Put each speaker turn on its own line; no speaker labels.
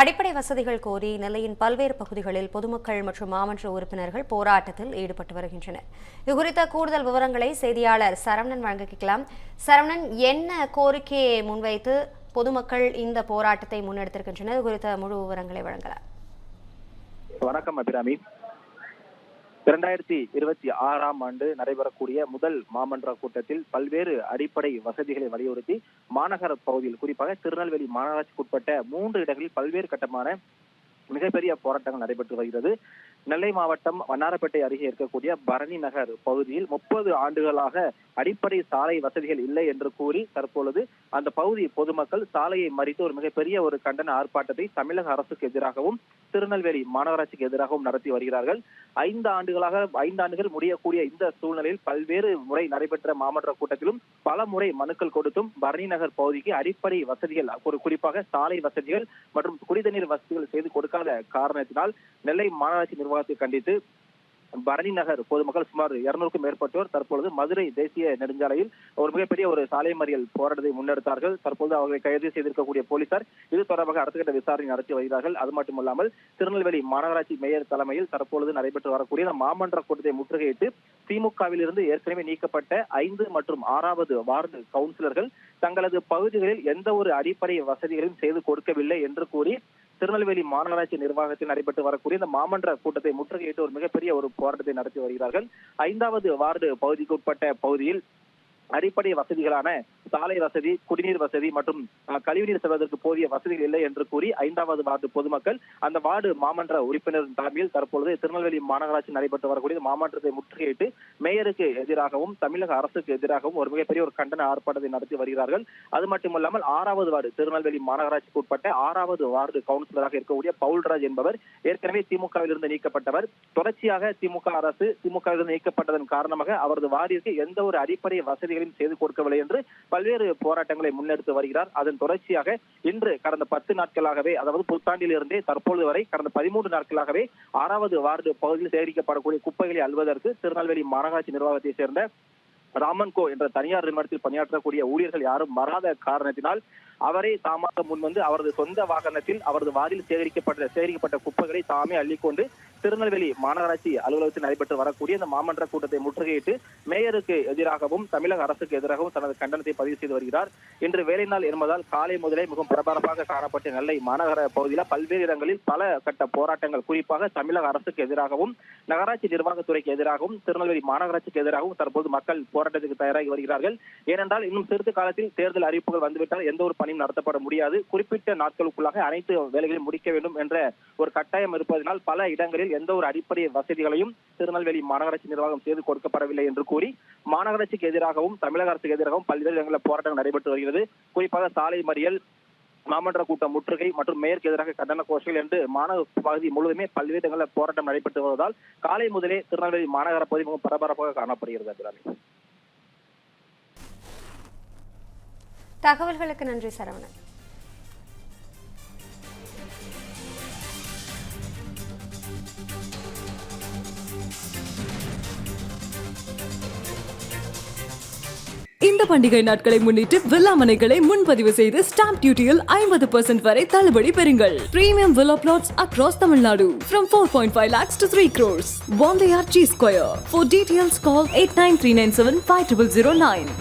அடிப்படை வசதிகள் கோரி நெல்லையின் பல்வேறு பகுதிகளில் பொதுமக்கள் மற்றும் மாமன்ற உறுப்பினர்கள் போராட்டத்தில் ஈடுபட்டு வருகின்றனர். இது குறித்த கூடுதல் விவரங்களை செய்தியாளர் சரவணன் வழங்க கேட்கலாம். சரவணன் என்ன கோரிக்கையை முன்வைத்து பொதுமக்கள் இந்த போராட்டத்தை முன்னெடுத்திருக்கின்றனர்? இது குறித்த முழு விவரங்களை வழங்கலாம்.
வணக்கம் அபிராமி. இரண்டாயிரத்தி இருபத்தி ஆறாம் ஆண்டு நடைபெறக்கூடிய முதல் மாமன்ற கூட்டத்தில் பல்வேறு அடிப்படை வசதிகளை வலியுறுத்தி மாநகர பகுதியில் குறிப்பாக திருநெல்வேலி மாநகராட்சிக்குட்பட்ட மூன்று இடங்களில் பல்வேறு கட்டமான மிகப்பெரிய போராட்டங்கள் நடைபெற்று வருகிறது. நெல்லை மாவட்டம் வண்ணாரப்பேட்டை அருகே இருக்கக்கூடிய பரணி நகர் பகுதியில் முப்பது ஆண்டுகளாக அடிப்படை சாலை வசதிகள் இல்லை என்று கூறி தற்பொழுது அந்த பகுதி பொதுமக்கள் சாலையை மறித்து ஒரு மிகப்பெரிய ஒரு கண்டன ஆர்ப்பாட்டத்தை தமிழக அரசுக்கு எதிராகவும் திருநெல்வேலி மாநகராட்சிக்கு எதிராகவும் நடத்தி வருகிறார்கள். ஐந்து ஆண்டுகளாக ஐந்து ஆண்டுகள் முடியக்கூடிய இந்த சூழ்நிலையில் பல்வேறு முறை நடைபெற்ற மாமன்ற கூட்டத்திலும் பல முறை மனுக்கள் கொடுத்தும் பரணி நகர் பகுதிக்கு அடிப்படை வசதிகள் ஒரு குறிப்பாக சாலை வசதிகள் மற்றும் குடிதண்ணீர் வசதிகள் செய்து கொடுக்காத காரணத்தினால் நெல்லை மாநகராட்சி விவகாரத்தை கண்டித்து பரணி நகர் பொதுமக்கள் சுமார் இருநூறுக்கும் மேற்பட்டோர் தற்பொழுது மதுரை தேசிய நெடுஞ்சாலையில் ஒரு மிகப்பெரிய ஒரு சாலை மறியல் போராட்டத்தை முன்னெடுத்தார்கள். தற்போது அவர்களை கைது செய்திருக்கக்கூடிய போலீசார் இது தொடர்பாக அடுத்த கட்ட விசாரணை நடத்தி வருகிறார்கள். அது மட்டுமல்லாமல் திருநெல்வேலி மாநகராட்சி மேயர் தலைமையில் தற்பொழுது நடைபெற்று வரக்கூடிய இந்த மாமன்ற கூட்டத்தை முற்றுகையிட்டு திமுகவிலிருந்து ஏற்கனவே நீக்கப்பட்ட ஐந்து மற்றும் ஆறாவது வார்டு கவுன்சிலர்கள் தங்களது பகுதிகளில் எந்த ஒரு அடிப்படை வசதிகளையும் செய்து கொடுக்கவில்லை என்று கூறி திருநெல்வேலி மாநகராட்சி நிர்வாகத்தில் நடைபெற்று வரக்கூடிய இந்த மாமன்ற கூட்டத்தை முற்றுகையிட்டு ஒரு மிகப்பெரிய ஒரு போராட்டத்தை நடத்தி வருகிறார்கள். ஐந்தாவது வார்டு பகுதிக்கு உட்பட்ட பகுதியில் அடிப்படை வசதிகளான சாலை வசதி குடிநீர் வசதி மற்றும் கழிவுநீர் செல்வதற்கு போதிய வசதிகள் இல்லை என்று கூறி ஐந்தாவது வார்டு பொதுமக்கள் அந்த வார்டு மாமன்ற உறுப்பினர் தலைமையில் தற்பொழுது திருநெல்வேலி மாநகராட்சி நடைபெற்று வரக்கூடிய மாமன்றத்தை முற்றுகையிட்டு மேயருக்கு எதிராகவும் தமிழக அரசுக்கு எதிராகவும் ஒரு மிகப்பெரிய ஒரு கண்டன ஆர்ப்பாட்டத்தை நடத்தி வருகிறார்கள். அது மட்டுமல்லாமல் ஆறாவது வார்டு திருநெல்வேலி மாநகராட்சிக்கு உட்பட்ட ஆறாவது வார்டு கவுன்சிலராக இருக்கக்கூடிய பவுல்ராஜ் என்பவர் ஏற்கனவே திமுகவிலிருந்து நீக்கப்பட்டவர். தொடர்ச்சியாக திமுக அரசு திமுகவிலிருந்து இருந்து நீக்கப்பட்டதன் காரணமாக அவரது வாரிற்கு எந்த ஒரு அடிப்படை வசதிகளையும் செய்து கொடுக்கவில்லை என்று பல்வேறு போராட்டங்களை முன்னெடுத்து வருகிறார். அதன் தொடர்ச்சியாக இன்று கடந்த பத்து நாட்களாகவே அதாவது புத்தாண்டில் இருந்தே தற்பொழுது வரை கடந்த பதிமூன்று நாட்களாகவே ஆறாவது வார்டு பகுதியில் சேகரிக்கப்படக்கூடிய குப்பைகளை அல்வதற்கு திருநெல்வேலி மாநகராட்சி நிர்வாகத்தை சேர்ந்த ராமன்கோ என்ற தனியார் நிறுவனத்தில் பணியாற்றக்கூடிய ஊழியர்கள் யாரும் வராத காரணத்தினால் அவரே தாமாக முன்வந்து அவரது சொந்த வாகனத்தில் அவரது வாரில் சேகரிக்கப்பட்ட சேகரிக்கப்பட்ட குப்பைகளை தாமே அள்ளிக்கொண்டு திருநெல்வேலி மாநகராட்சி அலுவலகத்தில் நடைபெற்று வரக்கூடிய இந்த மாமன்ற கூட்டத்தை முற்றுகையிட்டு மேயருக்கு எதிராகவும் தமிழக அரசுக்கு எதிராகவும் தனது கண்டனத்தை பதிவு செய்து வருகிறார். இன்று வேலை நாள் என்பதால் காலை முதலே மிகவும் பரபரப்பாக காணப்பட்ட நெல்லை மாநகர பகுதியில் பல்வேறு இடங்களில் பல கட்ட போராட்டங்கள் குறிப்பாக தமிழக அரசுக்கு எதிராகவும் நகராட்சி நிர்வாகத்துறைக்கு எதிராகவும் திருநெல்வேலி மாநகராட்சிக்கு எதிராகவும் தற்போது மக்கள் போராட்டத்துக்கு தயாராகி வருகிறார்கள். ஏனென்றால் இன்னும் சிறிது காலத்தில் தேர்தல் அறிவிப்புகள் வந்துவிட்டால் எந்த ஒரு பணியும் நடத்தப்பட முடியாது. குறிப்பிட்ட நாட்களுக்குள்ளாக அனைத்து வேலைகளையும் முடிக்க வேண்டும் என்ற ஒரு கட்டாயம் இருப்பதனால் பல இடங்களில் எந்த ஒரு அடிப்படை வசதிகளையும் திருநெல்வேலி மாநகராட்சி நிர்வாகம் செய்து கொடுக்கப்படவில்லை என்று கூறி மாநகராட்சிக்கு எதிராகவும் தமிழக அரசுக்கு எதிராகவும் பல்வேறு இடங்களில் போராட்டம் நடைபெற்று வருகிறது. குறிப்பாக சாலை மறியல் மாமன்ற கூட்டம் முற்றுகை மற்றும் மேற்கு எதிராக கண்டன கோஷங்கள் என்று மாநகர பகுதி முழுவதுமே பல்வேறு இடங்களில் போராட்டம் நடைபெற்று வருவதால் காலை முதலே திருநெல்வேலி மாநகர பகுதி மிகவும் பரபரப்பாக காணப்படுகிறது அபிராமி.
தகவல்களுக்கு நன்றி சரவணன்.
பண்டிகை நாட்களை முன்னிட்டு வில்லாமனைகளை முன்பதிவு செய்து ஸ்டாம்ப் டியூட்டியில் ஐம்பது பெர்சென்ட் வரை தள்ளுபடி பெறுங்கள். Premium villa flats across Tamil Nadu from four point five lakhs to three eight nine three nine seven details, call zero 5009.